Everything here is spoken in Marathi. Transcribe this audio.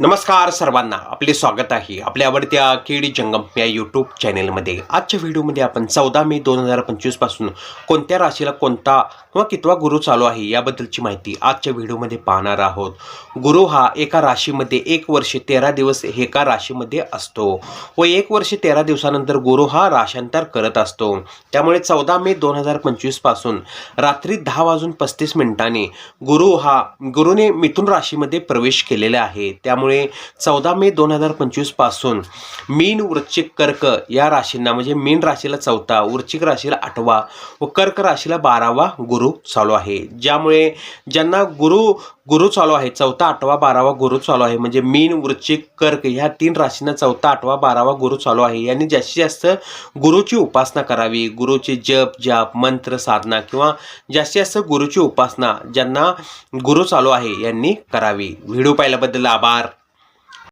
नमस्कार सर्वांना आपले स्वागत आहे आपल्या आवडत्या केडी जंगम या यूट्यूब चॅनेलमध्ये आजच्या व्हिडिओमध्ये आपण चौदा मे दोन हजार पंचवीसपासून कोणत्या राशीला कोणता किंवा कितवा गुरु चालू आहे याबद्दलची माहिती आजच्या व्हिडिओमध्ये पाहणार आहोत. गुरु हा एका राशीमध्ये एक वर्ष तेरा दिवस एका राशीमध्ये असतो व एक वर्ष तेरा दिवसानंतर गुरु हा राशांतर करत असतो. त्यामुळे चौदा मे दोन हजार पंचवीसपासून रात्री दहा वाजून पस्तीस मिनिटांनी गुरु हा गुरुने मिथुन राशीमध्ये प्रवेश केलेला आहे. त्यामुळे चौदा मे दोन हजार पंचवीसपासून मीन वृश्चिक कर्क या राशींना म्हणजे मीन राशीला चौथा वृश्चिक राशीला आठवा व कर्क राशीला बारावा गुरु चालू आहे. ज्यामुळे ज्यांना गुरु गुरु चालू आहे चौथा आठवा बारावा गुरु चालू आहे म्हणजे मीन वृश्चिक कर्क ह्या तीन राशींना चौथा आठवा बारावा गुरु चालू आहे. यांनी जास्तीत जास्त गुरुची उपासना करावी. गुरुचे जप जाप मंत्र साधना किंवा जास्तीत जास्त गुरुची उपासना ज्यांना गुरु चालू आहे यांनी करावी. व्हिडिओ पाहिल्याबद्दल आभार.